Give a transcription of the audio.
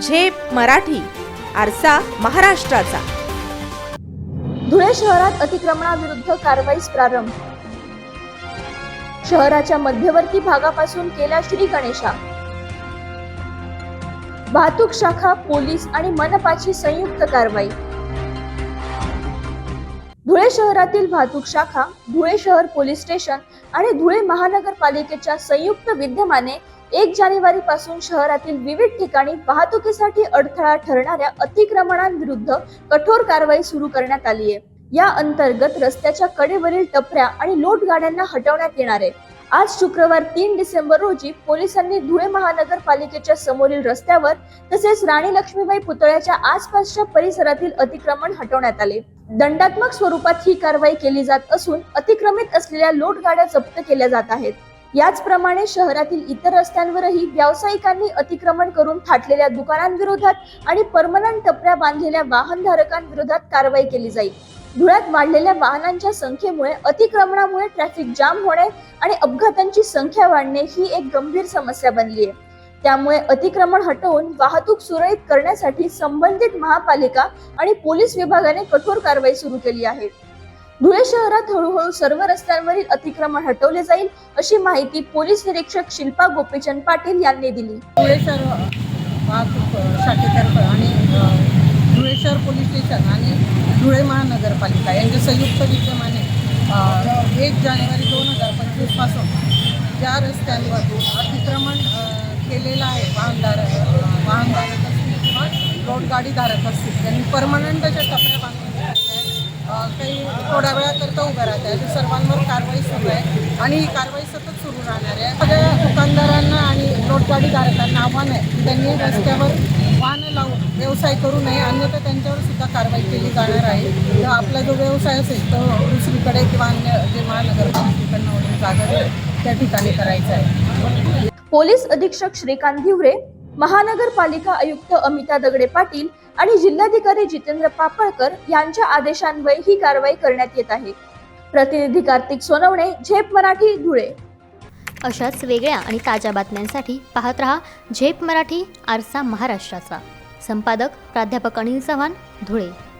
झेप मराठी आरसा महाराष्ट्राचा. धुळे शहरात अतिक्रमणाविरुद्ध कारवाईस प्रारंभ. शहराच्या मध्यवर्ती भागापासून केल्या श्री गणेशा. वाहतूक शाखा पोलीस आणि मनपाची संयुक्त कारवाई. धुळे शहरातील वाहतूक शाखा धुळे शहर पोलीस स्टेशन आणि धुळे महानगरपालिकेच्या संयुक्त विद्यमाने एक जानेवारी पासून शहरातील विविध ठिकाणी वाहतुकीसाठी अडथळा ठरणाऱ्या अतिक्रमणांविरुद्ध कठोर कारवाई सुरू करण्यात आली आहे. या अंतर्गत रस्त्याच्या कडेवरील टपऱ्या आणि लोट गाड्यांना हटवण्यात येणार आहे. आज शुक्रवार तीन डिसेंबर रोजी पोलिसांनी धुळे महानगरपालिकेच्या समोरील रस्त्यावर तसेच राणी लक्ष्मीबाई पुतळ्याच्या आसपासच्या परिसरातील अतिक्रमण हटवण्यात आले. दंडात्मक स्वरूपात ही कारवाई केली जात असून अतिक्रमित असलेल्या लोट गाड्या जप्त केल्या जात आहेत. याचप्रमाणे शहरातील इतर रस्त्यांवरही व्यावसायिकांनी अतिक्रमण करून थाटलेल्या दुकानांविरोधात आणि परमनंट टपऱ्या बांधलेल्या वाहनधारकांविरोधात कारवाई केली जाईल. धुळ्यात वाढलेल्या वाहनांच्या संख्येमुळे अतिक्रमणामुळे ट्रॅफिक जाम होणे आणि अपघातांची संख्या वाढणे ही एक गंभीर समस्या बनली आहे. त्यामुळे अतिक्रमण हटवून वाहतूक सुरळीत करण्यासाठी संबंधित महापालिका आणि पोलीस विभागाने कठोर कारवाई सुरू केली आहे. धुळे शहरात हळूहळू सर्व रस्त्यांवरील अतिक्रमण हटवले जाईल अशी माहिती पोलीस निरीक्षक शिल्पा गोपीचंद पाटील यांनी दिली. धुळे शहर वाहतूक शाखेतर्फे आणि धुळे शहर पोलीस स्टेशन आणि धुळे महानगरपालिका यांच्या संयुक्त विद्यमाने एक जानेवारी दोन हजार पंचवीसपासून ज्या रस्त्यांवर अतिक्रमण केलेलं आहे वाहनधारक वाहनधारक असतील किंवा रोड गाडीधारक असतील त्यांनी परमनंट अशा बांधून काही थोड्या वेळाकरता उभ्या राहत आहे सर्वांवर कारवाई सुरू आहे आणि ही कारवाई सतत सुरू राहणार आहे. सगळ्या दुकानदारांना आणि नोटगाडीधारकांना आव्हान आहे त्यांनी रस्त्यावर वाहनं लावून व्यवसाय करू नये. अन्यथा त्यांच्यावर सुद्धा कारवाई केली जाणार आहे. तर आपला जो व्यवसाय असेल तो दुसरीकडे किंवा अन्य जे महानगरपालिकेकडनं वगैरे जागा त्या ठिकाणी करायचं आहे. पोलीस अधीक्षक श्रीकांत धिवरे महानगरपालिका आयुक्त अमिता दगडे पाटील आणि जिल्हाधिकारी जितेंद्र पापळकर यांच्या आदेशान्वये ही कारवाई करण्यात येत आहे. प्रतिनिधी कार्तिक सोनवणे झेप मराठी धुळे. अशाच वेगळ्या आणि ताज्या बातम्यांसाठी पाहत रहा झेप मराठी आरसा महाराष्ट्राचा. संपादक प्राध्यापक अनिल चव्हाण धुळे.